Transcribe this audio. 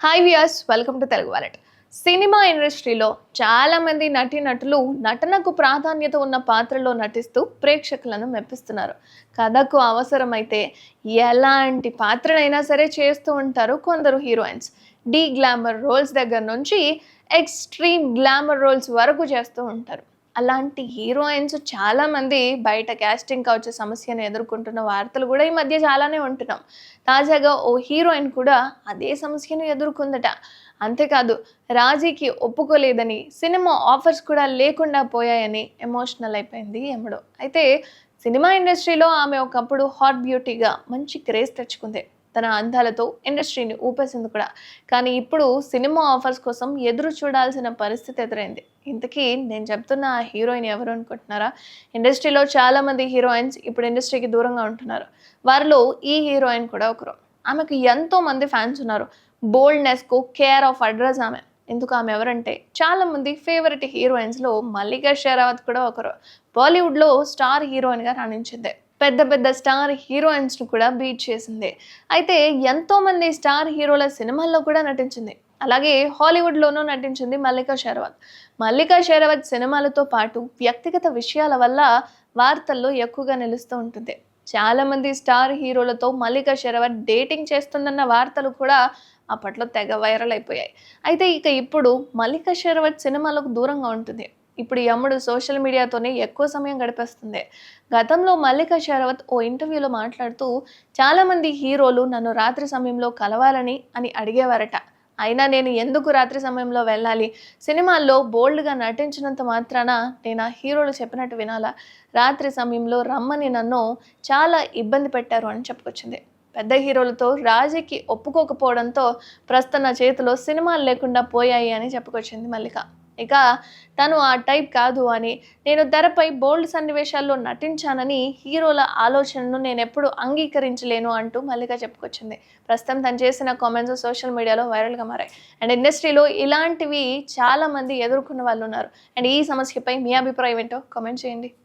Hi viewers welcome to Telugu wallet cinema ఇండస్ట్రీలో చాలామంది నటి నటీనటులు నటనకు ప్రాధాన్యత ఉన్న పాత్రలో నటిస్తూ ప్రేక్షకులను మెప్పిస్తున్నారు. కథకు అవసరమైతే ఎలాంటి పాత్రనైనా సరే చేస్తూ ఉంటారు కొందరు హీరోయిన్స్. డీ గ్లామర్ రోల్స్ దగ్గర నుంచి ఎక్స్ట్రీమ్ గ్లామర్ రోల్స్ వరకు చేస్తూ ఉంటారు. అలాంటి హీరోయిన్స్ చాలామంది బయట క్యాస్టింగ్ కావచ్చు సమస్యను ఎదుర్కొంటున్న వార్తలు కూడా ఈ మధ్య చాలానే ఉంటున్నాం. తాజాగా ఓ హీరోయిన్ కూడా అదే సమస్యను ఎదుర్కొందట. అంతేకాదు రాజీకి ఒప్పుకోలేదని సినిమా ఆఫర్స్ కూడా లేకుండా పోయాయని ఎమోషనల్ అయిపోయింది ఎమ్మడు అయితే సినిమా ఇండస్ట్రీలో ఆమె ఒకప్పుడు హాట్ బ్యూటీగా మంచి క్రేజ్ తెచ్చుకుంది. తన అందాలతో ఇండస్ట్రీని ఊపేసింది కూడా. కానీ ఇప్పుడు సినిమా ఆఫర్స్ కోసం ఎదురు చూడాల్సిన పరిస్థితి ఎదురైంది. ఇంతకీ నేను చెప్తున్న ఆ హీరోయిన్ ఎవరు అనుకుంటున్నారా? ఇండస్ట్రీలో చాలామంది హీరోయిన్స్ ఇప్పుడు ఇండస్ట్రీకి దూరంగా ఉంటున్నారు. వారిలో ఈ హీరోయిన్ కూడా ఒకరు. ఆమెకు ఎంతోమంది ఫ్యాన్స్ ఉన్నారు. బోల్డ్నెస్కు కేర్ ఆఫ్ అడ్రస్ ఆమె. ఎందుకు ఆమె ఎవరంటే చాలామంది ఫేవరెట్ హీరోయిన్స్లో మల్లికా షెరావత్ కూడా ఒకరు. బాలీవుడ్లో స్టార్ హీరోయిన్గా రాణించింది. పెద్ద పెద్ద స్టార్ హీరోయిన్స్ను కూడా బీట్ చేసింది. అయితే ఎంతోమంది స్టార్ హీరోల సినిమాల్లో కూడా నటించింది. అలాగే హాలీవుడ్లోనూ నటించింది మల్లికా షరవత్ మల్లికా షెరావత్ సినిమాలతో పాటు వ్యక్తిగత విషయాల వల్ల వార్తల్లో ఎక్కువగా నిలుస్తూ ఉంటుంది. చాలామంది స్టార్ హీరోలతో మల్లికా షెరావత్ డేటింగ్ చేస్తుందన్న వార్తలు కూడా అప్పట్లో తెగ వైరల్ అయిపోయాయి. అయితే ఇక ఇప్పుడు మల్లికా షెరావత్ సినిమాలకు దూరంగా ఉంటుంది. ఇప్పుడు ఈ సోషల్ మీడియాతోనే ఎక్కువ సమయం గడిపేస్తుంది. గతంలో మల్లికా శరవత్ ఓ ఇంటర్వ్యూలో మాట్లాడుతూ చాలామంది హీరోలు నన్ను రాత్రి సమయంలో కలవాలని అని అడిగేవారట. అయినా నేను ఎందుకు రాత్రి సమయంలో వెళ్ళాలి? సినిమాల్లో బోల్డ్గా నటించినంత మాత్రాన నేను ఆ హీరోలు చెప్పినట్టు వినాలా? రాత్రి సమయంలో రమ్మని నన్ను చాలా ఇబ్బంది పెట్టారు అని చెప్పుకొచ్చింది. పెద్ద హీరోలతో రాజీకి ఒప్పుకోకపోవడంతో ప్రస్తుత నా చేతిలో సినిమాలు లేకుండా పోయాయి అని చెప్పుకొచ్చింది మల్లిక. ఇక తను ఆ టైప్ కాదు అని నేను తెరపై బోల్డ్ సన్నివేశాల్లో నటించానని హీరోల ఆలోచనను నేను ఎప్పుడు అంగీకరించలేను అంటూ మల్లిక చెప్పుకొచ్చింది. ప్రస్తుతం తను చేసిన కామెంట్స్ సోషల్ మీడియాలో వైరల్గా మారాయి. అండ్ ఇండస్ట్రీలో ఇలాంటివి చాలామంది ఎదుర్కొన్న వాళ్ళు ఉన్నారు అండ్ ఈ సమస్యపై మీ అభిప్రాయం ఏంటో కామెంట్ చేయండి.